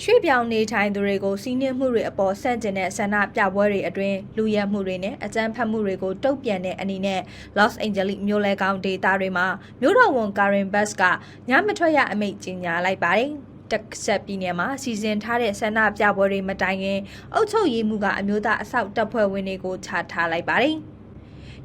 ရွှေ့ပြောင်းနေထိုင်သူတွေကိုစီးနှင်းမှုတွေအပေါ်ဆန့်ကျင်တဲ့ဆန္ဒပြပွဲတွေအတွင်းလူရဲမှုတွေနဲ့အကြမ်းဖက်မှုတွေကိုတုံ့ပြန်တဲ့အနေနဲ့ Los Angeles မြို့လဲကောင်းဒေသတွေမှာမြို့တော်ဝန် Karen Bass ကညမထွက်ရအမိန့်ကြေညာလိုက်ပါတယ်။တက်ဆက်ပြည်နယ်မှာစီစဉ်ထားတဲ့ဆန္ဒပြပွဲတွေမတိုင်ခင်အုပ်ချုပ်ရေးမှုကအမျိုးသားအဆောက်တပ်ဖွဲ့ဝင်တွေကိုချထားလိုက်ပါတယ်။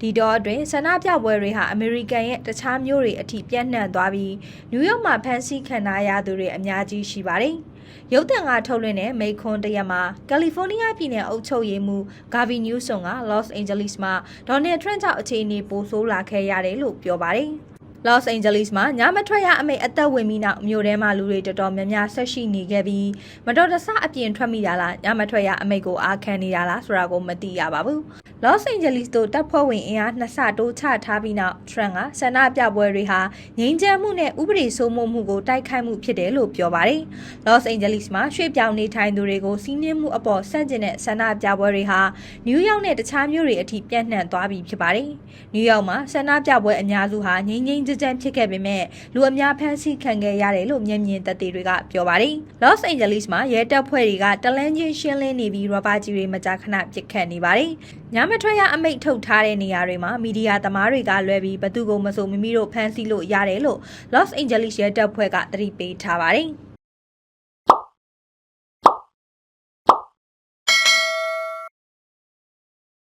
ဒီတော့အတွင်းဆန္ဒပြပွဲတွေဟာအမေရိကန်ရဲ့တခြားမြို့တွေအထိပြန့်နှံ့သွားပြီးနယူးယောက်မှာဖမ်းဆီးခံထားရသူတွေအများကြီးရှိပါတယ်။ရုပ်သံကထုတ်လွှင့်တဲ့မိခွန်းတရက်မှာကယ်လီဖိုးနီးယားပြည်နယ်အုပ်ချုပ်ရေးမှူးဂါဗီနျူးဆွန်ကလော့စ်အိန်ဂျလိစ်မှာဒေါ်နယ်ထရန့်ကြောင့်အခြေအနေပိုဆိုးလာခဲ့ရတယ်လို့ပြောပါတယ်။ Los Angeles မှာညမထွက်ရအမိန့်အသက်ဝင်ပြီးနောက်မြို့ထဲမှာလူတွေတော်တော်များများဆက်ရှိနေခဲ့ပြီးမတော်တဆအပြင်ထွက်မိတာလားညမထွက်ရအမိန့်ကိုအားခံနေတာလားဆိုတာကိုမသိရပါဘူး။ Los Angeles တို့တပ်ဖွဲ့ဝင်အင်အားနှစ်ဆတိုးချထားပြီးနောက် Trump ကဆန္ဒပြပွဲတွေဟာငြိမ်းချမ်းမှုနဲ့ဥပဒေစိုးမိုးမှုကိုတိုက်ခိုက်မှုဖြစ်တယ်လို့ပြောပါတယ်။ Los Angeles မှာရွှေ့ပြောင်းနေထိုင်သူတွေကိုစီးနှင်းမှုအပေါ်ဆန့်ကျင်တဲ့ဆန္ဒပြပွဲတွေဟာနယူးယောက်နဲ့တခြားမြို့တွေအထိပြန့်နှံ့သွားပြီဖြစ်ပါတယ်။နယူးယောက်မှာဆန္ဒပြပွဲအများစုဟာငြိမ်းငြိမ်းချမ်းချမ်းဖြစ်ခဲ့ပေမဲ့လူအများဖမ်းဆီးခံခဲ့ရတယ်လို့မျက်မြင်သက်သေတွေကပြောပါတယ်။ Los Angeles မှာရဲတပ်ဖွဲ့တွေကတလန်းချင်းရှင်းလင်းနေပြီးရဘာကြီးတွေမကြာခဏပစ်ခတ်နေပါတယ်။ညမထွက်ရအမိန့်ထုတ်ထားတဲ့နေရာတွေမှာမီဒီယာသမားတွေကလွဲပြီးဘသူကိုမဆိုမိမိတို့ဖမ်းဆီးလို့ရတယ်လို့ Los Angeles ရဲတပ်ဖွဲ့ကသတိပေးထားပါတယ်။